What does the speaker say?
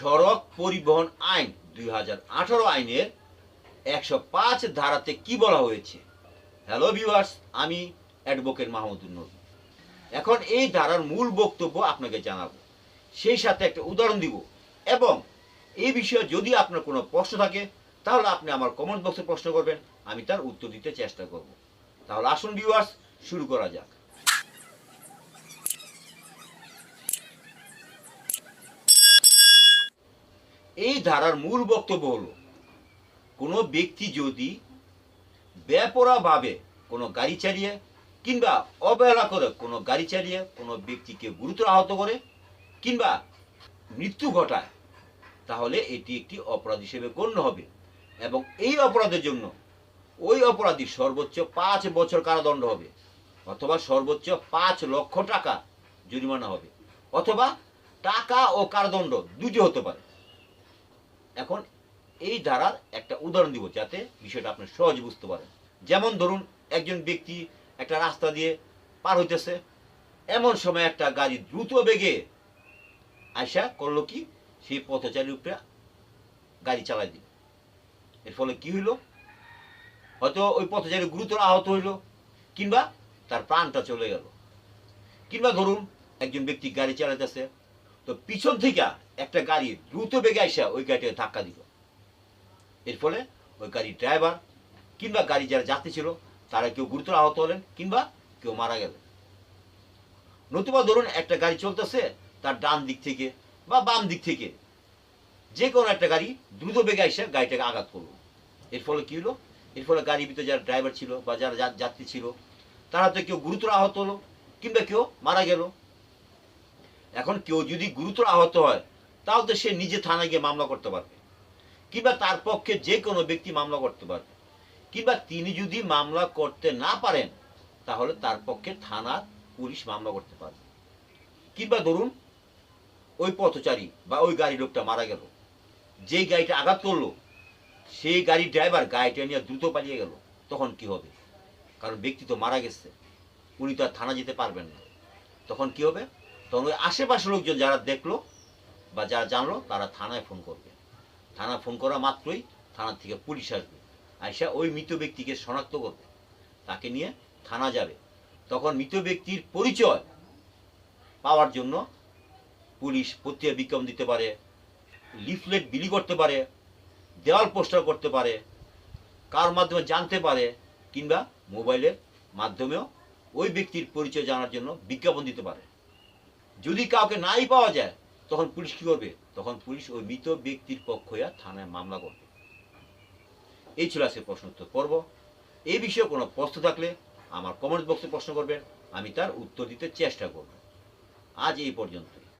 সড়ক পরিবহন আইন দুই হাজার আঠারো আইনের একশো পাঁচ ধারাতে কি বলা হয়েছে? হ্যালো ভিউয়ার্স আমি অ্যাডভোকেট মাহমুদুল নবী। এখন এই ধারার মূল বক্তব্য আপনাকে জানাব। সেই সাথে একটা উদাহরণ দিব। এবং এই বিষয়ে যদি আপনার কোনো প্রশ্ন থাকে, তাহলে আপনি আমার কমেন্ট বক্সে প্রশ্ন করবেন, আমি তার উত্তর দিতে চেষ্টা করব। তাহলে আসুন ভিউয়ার্স শুরু করা যাক। এই ধারার মূল বক্তব্য হলো, কোনো ব্যক্তি যদি বেপরাভাবে কোনো গাড়ি চালিয়ে কিংবা অবহেলা করে কোনো গাড়ি চালিয়ে কোনো ব্যক্তিকে গুরুতর আহত করে কিংবা মৃত্যু ঘটায়, তাহলে এটি একটি অপরাধ হিসেবে গণ্য হবে এবং এই অপরাধের জন্য ওই অপরাধী সর্বোচ্চ পাঁচ বছর কারাদণ্ড হবে অথবা সর্বোচ্চ পাঁচ লক্ষ টাকা জরিমানা হবে অথবা টাকা ও কারাদণ্ড দুটি হতে পারে। এখন এই ধারার একটা উদাহরণ দিব যাতে বিষয়টা আপনি সহজে বুঝতে পারেন। যেমন ধরুন, একজন ব্যক্তি একটা রাস্তা দিয়ে পার হইতেছে। এমন সময় একটা গাড়ি দ্রুত বেগে আয়সা করল কি? সেই পথচারীর উপরে গাড়ি চালাই দিল। এর ফলে কি হইল? হয়তো ওই পথচারী গুরুতর আহত হইল, কিংবা তার প্রাণটা চলে গেল। কিংবা ধরুন, একজন ব্যক্তি গাড়ি চালাইতেছে। তো পিছন থেকে একটা গাড়ি দ্রুত বেগে আইসা ওই গাড়িটাকে ধাক্কা দিল। এর ফলে ওই গাড়ির ড্রাইভার কিংবা গাড়ি যারা যাত্রী ছিল, তারা কেউ গুরুতর আহত হলেন কিংবা কেউ মারা গেলেন। নতুবা ধরুন একটা গাড়ি চলতেছে তার ডান দিক থেকে বা বাম দিক থেকে। যে কোনো একটা গাড়ি দ্রুত বেগে আইসা গাড়িটাকে আঘাত করল। এর ফলে কি হলো? এর ফলে গাড়ির ভিতরে যারা ড্রাইভার ছিল বা যারা যাত্রী ছিল, তারা তো কেউ গুরুতর আহত হলো কিংবা কেউ মারা গেল। এখন কেউ যদি গুরুতর আহত হয় তাও তো সে নিজে থানায় গিয়ে মামলা করতে পারবে। কিংবা তার পক্ষে যে কোনো ব্যক্তি মামলা করতে পারবে। কিংবা তিনি যদি মামলা করতে না পারেন, তাহলে তার পক্ষে থানার পুলিশ মামলা করতে পারবে। কিংবা ধরুন, ওই পথচারী বা ওই গাড়ি লোকটা মারা গেল। যেই গাড়িটা আঘাত করল, সেই গাড়ির ড্রাইভার গাড়িটা নিয়ে দ্রুত পালিয়ে গেল। তখন কি হবে? কারণ ব্যক্তি তো মারা গেছে। উনি তো আর থানা যেতে পারবেন না। তখন কি হবে? তখন ওই আশেপাশের লোকজন যারা দেখল বা যারা জানলো, তারা থানায় ফোন করবে। থানা ফোন করা মাত্রই থানা থেকে পুলিশ আসবে। আইসা ওই মৃত ব্যক্তিকে শনাক্ত করবে। তাকে নিয়ে থানা যাবে। তখন মৃত ব্যক্তির পরিচয় পাওয়ার জন্য পুলিশ পত্রিকা বিজ্ঞাপন দিতে পারে, লিফলেট বিলি করতে পারে, দেওয়াল পোস্টার করতে পারে, কার মাধ্যমে জানতে পারে কিংবা মোবাইলের মাধ্যমেও ওই ব্যক্তির পরিচয় জানার জন্য বিজ্ঞাপন দিতে পারে। যদি কাউকে নাই পাওয়া যায় তখন পুলিশ কি করবে? তখন পুলিশ ওই মৃত ব্যক্তির পক্ষ হইয়া থানায় মামলা করবে। এই ছিল আজকে প্রশ্ন উত্তর পর্ব। এই বিষয়ে কোনো প্রশ্ন থাকলে আমার কমেন্ট বক্সে প্রশ্ন করবেন। আমি তার উত্তর দিতে চেষ্টা করব। আজ এই পর্যন্ত